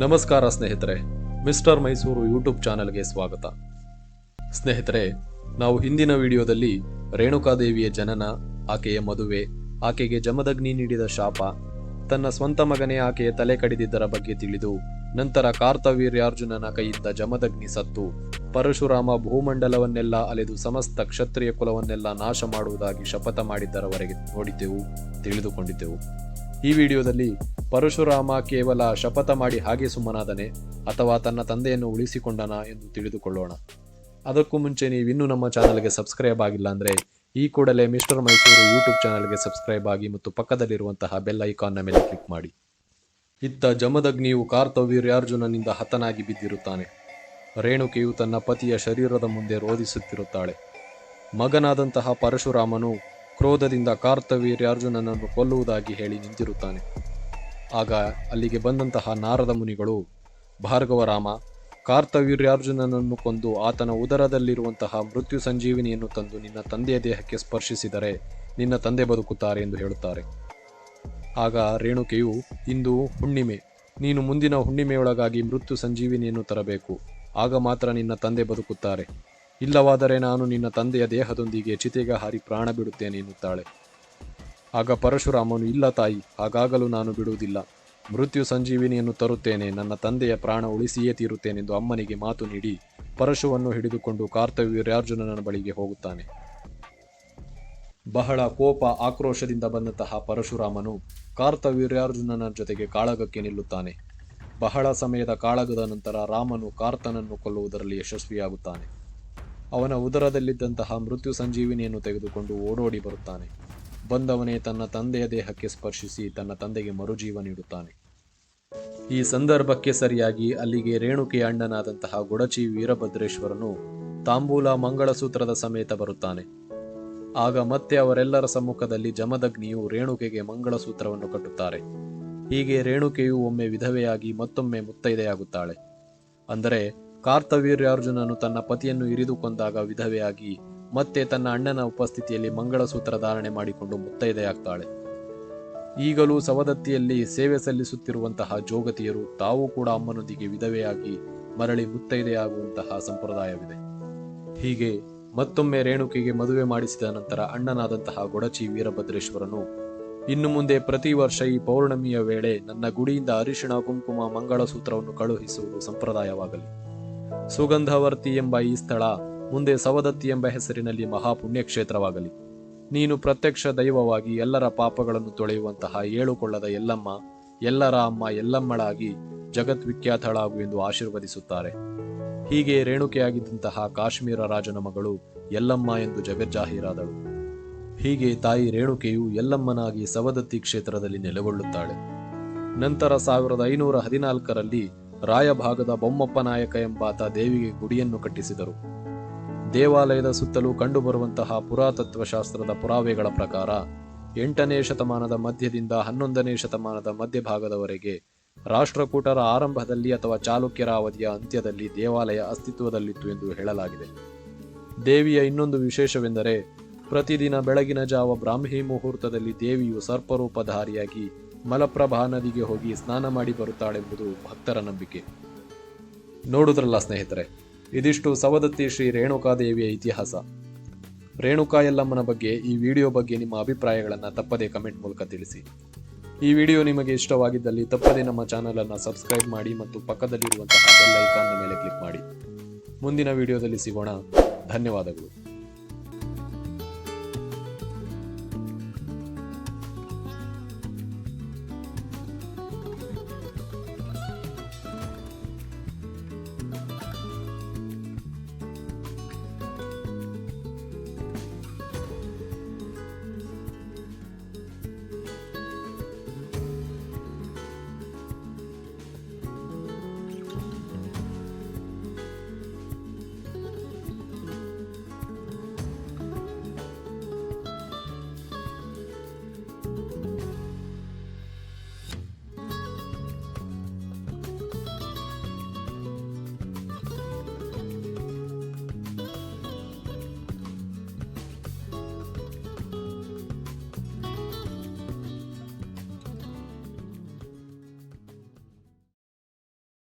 ನಮಸ್ಕಾರ ಸ್ನೇಹಿತರೆ, mister Mysuru YouTube ಚಾನೆಲ್ಗೆ ಸ್ವಾಗತ. ಸ್ನೇಹಿತರೆ, ನಾವು ಹಿಂದಿನ ವಿಡಿಯೋದಲ್ಲಿ ರೇಣುಕಾದೇವಿಯ ಜನನ, ಆಕೆಯ ಮದುವೆ, ಆಕೆಗೆ ಜಮದಗ್ನಿ ನೀಡಿದ ಶಾಪ, ತನ್ನ ಸ್ವಂತ ಮಗನೇ ಆಕೆಯ ತಲೆ ಕಡಿದಿದ್ದರ ಬಗ್ಗೆ ತಿಳಿದು, ನಂತರ ಕಾರ್ತವೀರ್ಯಾರ್ಜುನನ ಕೈಯಿಂದ ಜಮದಗ್ನಿ ಸತ್ತು. ಪರಶುರಾಮ ಭೂಮಂಡಲವನ್ನೆಲ್ಲ ಅಲೆದು ಸಮಸ್ತ ಕ್ಷತ್ರಿಯ ಕುಲವನ್ನೆಲ್ಲ ನಾಶ ಮಾಡುವುದಾಗಿ ಶಪಥ ಮಾಡಿದ್ದರವರೆಗೆ ನೋಡಿದ್ದೆವು, ತಿಳಿದುಕೊಂಡಿದ್ದೆವು. ಈ ವಿಡಿಯೋದಲ್ಲಿ ಪರಶುರಾಮ ಕೇವಲ ಶಪಥ ಮಾಡಿ ಹಾಗೆ ಸುಮ್ಮನಾದನೆ, ಅಥವಾ ತನ್ನ ತಂದೆಯನ್ನು ಉಳಿಸಿಕೊಂಡನ ಎಂದು ತಿಳಿದುಕೊಳ್ಳೋಣ. ಅದಕ್ಕೂ ಮುಂಚೆ ನೀವಿನ್ನೂ ನಮ್ಮ ಚಾನಲ್ಗೆ ಸಬ್ಸ್ಕ್ರೈಬ್ ಆಗಿಲ್ಲ ಅಂದರೆ, ಈ ಕೂಡಲೇ ಮಿಸ್ಟರ್ ಮೈಸೂರು ಯೂಟ್ಯೂಬ್ ಚಾನಲ್ಗೆ ಸಬ್ಸ್ಕ್ರೈಬ್ ಆಗಿ ಮತ್ತು ಪಕ್ಕದಲ್ಲಿರುವಂತಹ ಬೆಲ್ ಐಕಾನ್ನ ಮೇಲೆ ಕ್ಲಿಕ್ ಮಾಡಿ. ಇತ್ತ ಜಮದಗ್ನಿಯು ಕಾರ್ತವೀರ್ಯಾರ್ಜುನನಿಂದ ಹತನಾಗಿ ಬಿದ್ದಿರುತ್ತಾನೆ. ರೇಣುಕೆಯು ತನ್ನ ಪತಿಯ ಶರೀರದ ಮುಂದೆ ರೋಧಿಸುತ್ತಿರುತ್ತಾಳೆ. ಮಗನಾದಂತಹ ಪರಶುರಾಮನು ಕ್ರೋಧದಿಂದ ಕಾರ್ತವೀರ್ಯಾರ್ಜುನನನ್ನು ಕೊಲ್ಲುವುದಾಗಿ ಹೇಳಿ ನಿಂತಿರುತ್ತಾನೆ. ಆಗ ಅಲ್ಲಿಗೆ ಬಂದಂತಹ ನಾರದ ಮುನಿಗಳು, ಭಾರ್ಗವರಾಮ, ಕಾರ್ತವೀರ್ಯಾರ್ಜುನನನ್ನು ಕೊಂದು ಆತನ ಉದರದಲ್ಲಿರುವಂತಹ ಮೃತ್ಯು ಸಂಜೀವಿನಿಯನ್ನು ತಂದು ನಿನ್ನ ತಂದೆಯ ದೇಹಕ್ಕೆ ಸ್ಪರ್ಶಿಸಿದರೆ ನಿನ್ನ ತಂದೆ ಬದುಕುತ್ತಾರೆ ಎಂದು ಹೇಳುತ್ತಾರೆ. ಆಗ ರೇಣುಕೆಯು, ಇಂದು ಹುಣ್ಣಿಮೆ, ನೀನು ಮುಂದಿನ ಹುಣ್ಣಿಮೆಯೊಳಗಾಗಿ ಮೃತ್ಯು ಸಂಜೀವಿನಿಯನ್ನು ತರಬೇಕು, ಆಗ ಮಾತ್ರ ನಿನ್ನ ತಂದೆ ಬದುಕುತ್ತಾರೆ. ಇಲ್ಲವಾದರೆ ನಾನು ನಿನ್ನ ತಂದೆಯ ದೇಹದೊಂದಿಗೆ ಚಿತೆಗೆ ಹಾರಿ ಪ್ರಾಣ ಬಿಡುತ್ತೇನೆ ಎನ್ನುತ್ತಾಳೆ. ಆಗ ಪರಶುರಾಮನು, ಇಲ್ಲ ತಾಯಿ, ಹಾಗಾಗಲು ನಾನು ಬಿಡುವುದಿಲ್ಲ. ಮೃತ್ಯು ಸಂಜೀವಿನಿಯನ್ನು ತರುತ್ತೇನೆ, ನನ್ನ ತಂದೆಯ ಪ್ರಾಣ ಉಳಿಸಿಯೇ ತೀರುತ್ತೇನೆಂದು ಅಮ್ಮನಿಗೆ ಮಾತು ನೀಡಿ ಪರಶುವನ್ನು ಹಿಡಿದುಕೊಂಡು ಕಾರ್ತವೀರ್ಯಾರ್ಜುನನ ಬಳಿಗೆ ಹೋಗುತ್ತಾನೆ. ಬಹಳ ಕೋಪ ಆಕ್ರೋಶದಿಂದ ಬಂದಂತಹ ಪರಶುರಾಮನು ಕಾರ್ತವೀರ್ಯಾರ್ಜುನನ ಜೊತೆಗೆ ಕಾಳಗಕ್ಕೆ ನಿಲ್ಲುತ್ತಾನೆ. ಬಹಳ ಸಮಯದ ಕಾಳಗದ ನಂತರ ರಾಮನು ಕಾರ್ತನನ್ನು ಕೊಲ್ಲುವುದರಲ್ಲಿ ಯಶಸ್ವಿಯಾಗುತ್ತಾನೆ. ಅವನ ಉದರದಲ್ಲಿದ್ದಂತಹ ಮೃತ್ಯು ಸಂಜೀವಿನಿಯನ್ನು ತೆಗೆದುಕೊಂಡು ಓಡೋಡಿ ಬರುತ್ತಾನೆ. ಬಂದವನೇ ತನ್ನ ತಂದೆಯ ದೇಹಕ್ಕೆ ಸ್ಪರ್ಶಿಸಿ ತನ್ನ ತಂದೆಗೆ ಮರುಜೀವ ನೀಡುತ್ತಾನೆ. ಈ ಸಂದರ್ಭಕ್ಕೆ ಸರಿಯಾಗಿ ಅಲ್ಲಿಗೆ ರೇಣುಕೆಯ ಅಣ್ಣನಾದಂತಹ ಗೊಡಚಿ ವೀರಭದ್ರೇಶ್ವರನು ತಾಂಬೂಲ ಮಂಗಳಸೂತ್ರದ ಸಮೇತ ಬರುತ್ತಾನೆ. ಆಗ ಮತ್ತೆ ಅವರೆಲ್ಲರ ಸಮ್ಮುಖದಲ್ಲಿ ಜಮದಗ್ನಿಯು ರೇಣುಕೆಗೆ ಮಂಗಳಸೂತ್ರವನ್ನು ಕಟ್ಟುತ್ತಾರೆ. ಹೀಗೆ ರೇಣುಕೆಯು ಒಮ್ಮೆ ವಿಧವೆಯಾಗಿ ಮತ್ತೊಮ್ಮೆ ಮುತ್ತೈದೆಯಾಗುತ್ತಾಳೆ. ಅಂದರೆ ಕಾರ್ತವೀರ್ಯಾರ್ಜುನನು ತನ್ನ ಪತಿಯನ್ನು ಇರಿದುಕೊಂಡಾಗ ವಿಧವೆಯಾಗಿ ಮತ್ತೆ ತನ್ನ ಅಣ್ಣನ ಉಪಸ್ಥಿತಿಯಲ್ಲಿ ಮಂಗಳಸೂತ್ರ ಧಾರಣೆ ಮಾಡಿಕೊಂಡು ಮುತ್ತೈದೆಯಾಗ್ತಾಳೆ. ಈಗಲೂ ಸವದತ್ತಿಯಲ್ಲಿ ಸೇವೆ ಸಲ್ಲಿಸುತ್ತಿರುವಂತಹ ಜೋಗತಿಯರು ತಾವು ಕೂಡ ಅಮ್ಮನೊಂದಿಗೆ ವಿಧವೆಯಾಗಿ ಮರಳಿ ಮುತ್ತೈದೆಯಾಗುವಂತಹ ಸಂಪ್ರದಾಯವಿದೆ. ಹೀಗೆ ಮತ್ತೊಮ್ಮೆ ರೇಣುಕೆಗೆ ಮದುವೆ ಮಾಡಿಸಿದ ನಂತರ ಅಣ್ಣನಾದಂತಹ ಗೊಡಚಿ ವೀರಭದ್ರೇಶ್ವರನು ಇನ್ನು ಮುಂದೆ ಪ್ರತಿ ವರ್ಷ ಈ ಪೌರ್ಣಮಿಯ ವೇಳೆ ನನ್ನ ಗುಡಿಯಿಂದ ಅರಿಶಿಣ, ಕುಂಕುಮ, ಮಂಗಳಸೂತ್ರವನ್ನು ಕಳುಹಿಸುವುದು ಸಂಪ್ರದಾಯವಾಗಲಿ. ಸುಗಂಧವರ್ತಿ ಎಂಬ ಈ ಸ್ಥಳ ಮುಂದೆ ಸವದತ್ತಿ ಎಂಬ ಹೆಸರಿನಲ್ಲಿ ಮಹಾಪುಣ್ಯಕ್ಷೇತ್ರವಾಗಲಿ. ನೀನು ಪ್ರತ್ಯಕ್ಷ ದೈವವಾಗಿ ಎಲ್ಲರ ಪಾಪಗಳನ್ನು ತೊಳೆಯುವಂತಹ ಏಳುಕೊಳ್ಳದ ಎಲ್ಲಮ್ಮ, ಎಲ್ಲರ ಅಮ್ಮ, ಎಲ್ಲಮ್ಮಳಾಗಿ ಜಗದ್ವಿಖ್ಯಾತಳಾಗು ಎಂದು ಆಶೀರ್ವದಿಸುತ್ತಾರೆ. ಹೀಗೆ ರೇಣುಕೆಯಾಗಿದ್ದಂತಹ ಕಾಶ್ಮೀರ ರಾಜನ ಮಗಳು ಎಲ್ಲಮ್ಮ ಎಂದು ಜಗಜ್ಜಾಹೀರಾದಳು. ಹೀಗೆ ತಾಯಿ ರೇಣುಕೆಯು ಎಲ್ಲಮ್ಮನಾಗಿ ಸವದತ್ತಿ ಕ್ಷೇತ್ರದಲ್ಲಿ ನೆಲೆಗೊಳ್ಳುತ್ತಾಳೆ. ನಂತರ ಸಾವಿರದ ಐನೂರ ಹದಿನಾಲ್ಕರಲ್ಲಿ ರಾಯಭಾಗದ ಬೊಮ್ಮಪ್ಪ ನಾಯಕ ಎಂಬಾತ ದೇವಿಗೆ ಗುಡಿಯನ್ನು ಕಟ್ಟಿಸಿದರು. ದೇವಾಲಯದ ಸುತ್ತಲೂ ಕಂಡುಬರುವಂತಹ ಪುರಾತತ್ವಶಾಸ್ತ್ರದ ಪುರಾವೆಗಳ ಪ್ರಕಾರ ಎಂಟನೇ ಶತಮಾನದ ಮಧ್ಯದಿಂದ ಹನ್ನೊಂದನೇ ಶತಮಾನದ ಮಧ್ಯಭಾಗದವರೆಗೆ ರಾಷ್ಟ್ರಕೂಟರ ಆರಂಭದಲ್ಲಿ ಅಥವಾ ಚಾಲುಕ್ಯರ ಅವಧಿಯ ಅಂತ್ಯದಲ್ಲಿ ದೇವಾಲಯ ಅಸ್ತಿತ್ವದಲ್ಲಿತ್ತು ಎಂದು ಹೇಳಲಾಗಿದೆ. ದೇವಿಯ ಇನ್ನೊಂದು ವಿಶೇಷವೆಂದರೆ ಪ್ರತಿದಿನ ಬೆಳಗಿನ ಜಾವ ಬ್ರಾಹ್ಮಿ ಮುಹೂರ್ತದಲ್ಲಿ ದೇವಿಯು ಸರ್ಪರೂಪಧಾರಿಯಾಗಿ ಮಲಪ್ರಭಾ ನದಿಗೆ ಹೋಗಿ ಸ್ನಾನ ಮಾಡಿ ಬರುತ್ತಾಳೆಂಬುದು ಭಕ್ತರ ನಂಬಿಕೆ. ನೋಡುದ್ರಲ್ಲ ಸ್ನೇಹಿತರೆ ಇದಿಷ್ಟು ಸವದತ್ತಿ ಶ್ರೀ ರೇಣುಕಾದೇವಿಯ ಇತಿಹಾಸ. ರೇಣುಕಾ ಯಲ್ಲಮ್ಮನ ಬಗ್ಗೆ ಈ ವಿಡಿಯೋ ಬಗ್ಗೆ ನಿಮ್ಮ ಅಭಿಪ್ರಾಯಗಳನ್ನು ತಪ್ಪದೇ ಕಮೆಂಟ್ ಮೂಲಕ ತಿಳಿಸಿ. ಈ ವಿಡಿಯೋ ನಿಮಗೆ ಇಷ್ಟವಾಗಿದ್ದಲ್ಲಿ ತಪ್ಪದೇ ನಮ್ಮ ಚಾನಲನ್ನು ಸಬ್ಸ್ಕ್ರೈಬ್ ಮಾಡಿ ಮತ್ತು ಪಕ್ಕದಲ್ಲಿರುವಂತಹ ಬೆಲ್ ಐಕಾನ್ನ ಮೇಲೆ ಕ್ಲಿಕ್ ಮಾಡಿ. ಮುಂದಿನ ವಿಡಿಯೋದಲ್ಲಿ ಸಿಗೋಣ. ಧನ್ಯವಾದಗಳು.